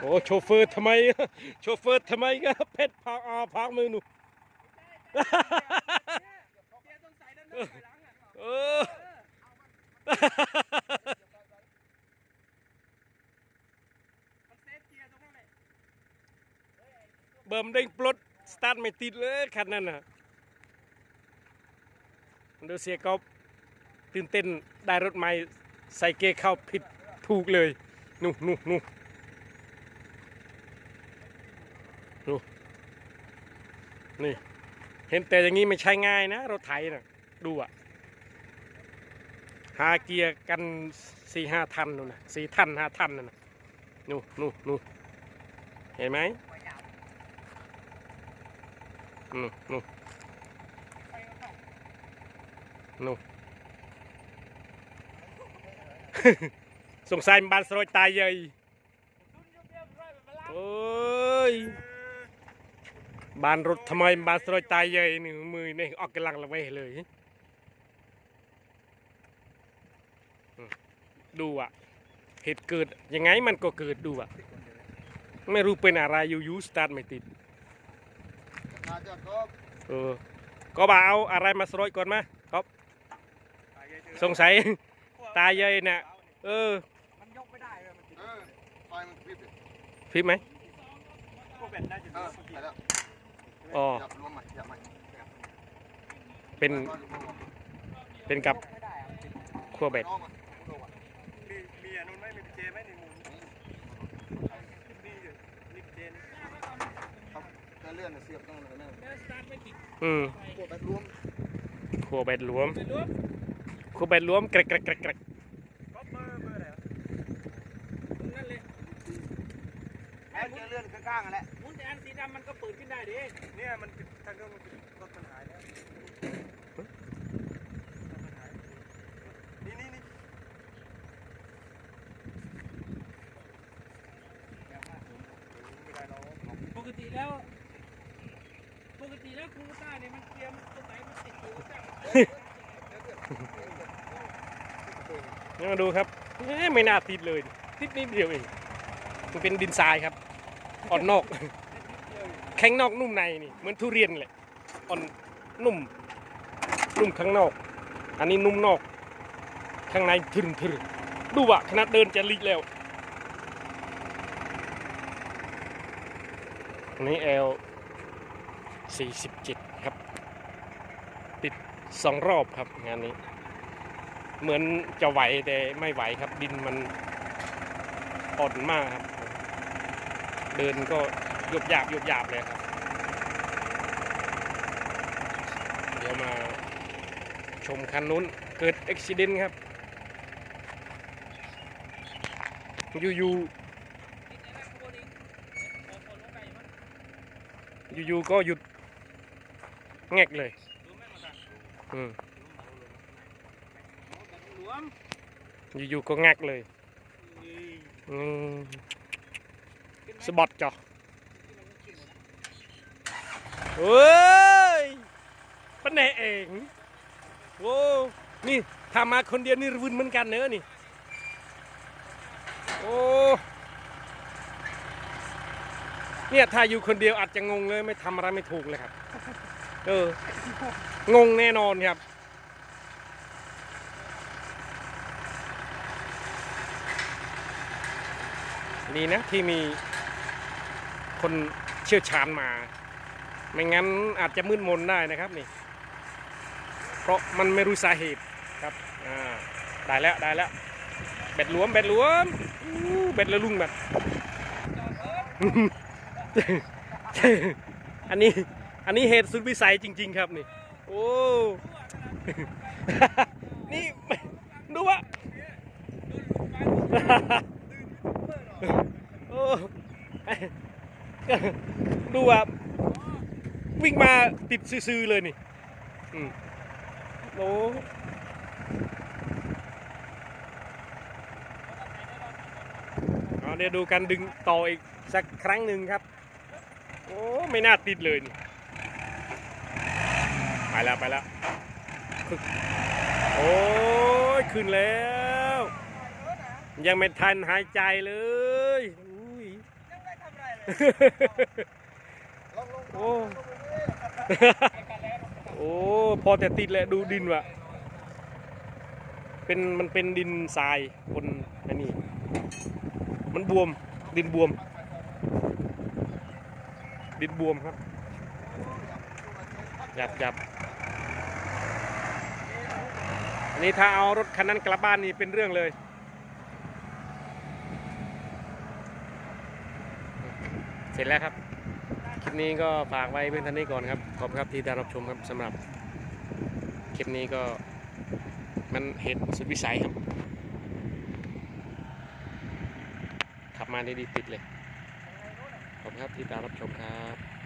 โอ้โชเฟอร์ทำไม โชเฟอร์ทำไมก็เพชรพักอาพักมือหนูเกียร์ต้องใส่ด้านหน้าถอยหลังอะเออมันเซฟเกียร์ตรงนั้นเลยเบิ่มเด้งปลดสตาร์ทไม่ติดเลยคันนั้นน่ะดูเสียกอบตื่นเต้นได้รถใหม่ใส่เกียร์เข้าผิดถูกเลย นู่นู่นู่นู่นี่ นี่ เห็นแต่อย่างนี้ไม่ใช่ง่ายนะรถไถน่ะดูอะหาเกียร์กันสี่ห้าทันนู่นนะสี่ทันห้าทันนั่นนะนู่นู่นู่เห็นไหมนู่นนู่นนู่นสงสัยมันบานสรยตายเยยโอ้ย บานรถทำไมบานสรอยตายเยยนี่มือนี่ออกกำลังละเวเลยดูอะเหตุเกิดยังไงมันก็เกิดดูอะ ไม่รู้เป็นอะไรอยู่ๆสตาร์ทไม่ติดก็เออก็บ่าเอาอะไรมาสโรยก่อนมาครับสงสัยตายายน่ะเออมันยกไม่ได้เลยมันติดเออไฟมันพริบเลยพิมไหมพวกแบตน่าจะเอดีอเมื่อกี้ใส่แล้วอ๋อ จับรวมใหม่จับใหม่เป็นรวมใหม่เป็นกับยไม่ได้อะมันติดขั้วเบ็ด น้องอะน้องอะมีมีอันนู้นไหมมีเจไหมในมุมนี่อยู่นี่เจนี่ครับจะเลื่อนเสียบตั้งแต่นั้นอืมพวกแบบรวมขั้วเบ็ดหลวมขั้วเบ็ดหลวมแกรกแกรกแกรกแกรกก็เบอร์เบอร์อะไรวะนั่นเลย ไอ้จะ เลื่อนข้างๆอะแหละมุนแต่อันสีดำมันก็เปิดขึ้นได้ดิ เนี่ยมันปิดทางเดินมันปิดรถมันหายแล้วนี่นี่นี่ปกติแล้ว ปกติแล้วครูต้าเนี่ยมันเตรียมตัวไหนมันติดอยู่จ้ะนี่มาดูครับเอ๊ะไม่น่าติดเลย ติดนิดเดียวเอง มันเป็นดินทรายครับ อ่อนนอก แข็งนอกนุ่มในนี่เหมือนทุเรียนแหละอ่อนนุ่ม นุ่มข้างนอก อันนี้นุ่มนอก ข้างในทึนทึนดูว่ะขนาดเดินจะลิกแล้วอันนี้ L 47ครับ ติดสองรอบครับงานนี้ เหมือนจะไหวแต่ไม่ไหวครับดินมันอ่อนมากครับ เดินก็หยบหยาบหยบหยาบเลยครับ เดี๋ยวมาชมคันนู้นเกิดอุบิเหตุครับ อยู่อยู่อยู่อยู่ๆก็หยุดแงกเลยอืมหลวมอยู่ๆก็งักเลย อืม สบัดจ้ะเฮ้ยปะแหนเองโว้นี่ทำมาคนเดียวนี่รุนเหมือนกันเนอะนี่ โอ้ เนี่ยถ้าอยู่คนเดียวอาจจะงงเลยไม่ทำอะไรไม่ถูกเลยครับ เออ งงแน่นอนครับดีนะที่มี คนเชี่ยวชาญมา ไม่งั้นอาจจะมืดมนได้นะครับนี่ เพราะมันไม่รู้สาเหตุครับอ่าได้แล้วได้แล้วเบ็ดหลวมเบ็ดหลวมเบ็ดละลุงแบบอันนี้อันนี้เหตุสุดวิสัยจริง ๆ ครับนี่ โอ้นี่ดูว่าโอ้ ดูว่าวิ่งมาติดซื่อๆเลยนี่อืมโอ้เอาเดี๋ยวดูกันดึงต่ออีกสักครั้งหนึ่งครับ โอ้ ไม่น่าติดเลยนี่ ไปแล้วไปแล้ว โอ้ย ขึ้นแล้ว ยังไม่ทันหายใจเลย โอ้ โอ้ พอแต่ติดแหละดูดินว่ะ เป็นมันเป็นดินทรายบนอันนี้ มันบวม ดินบวม ดินบวมครับหยับหยับอันนี้ถ้าเอารถคันนั้นกลับบ้านนี่เป็นเรื่องเลย สร็จแล้วครับ คลิปนี้ก็ฝากไว้เพื่อนท่านนี้ก่อนครับ ขอบคุณครับที่ได้รับชมครับสำหรับ คลิปนี้ก็มันเห็นสุดวิสัยครับ ขับมาดีๆติดเลย ขอบคุณครับที่ได้รับชมครับ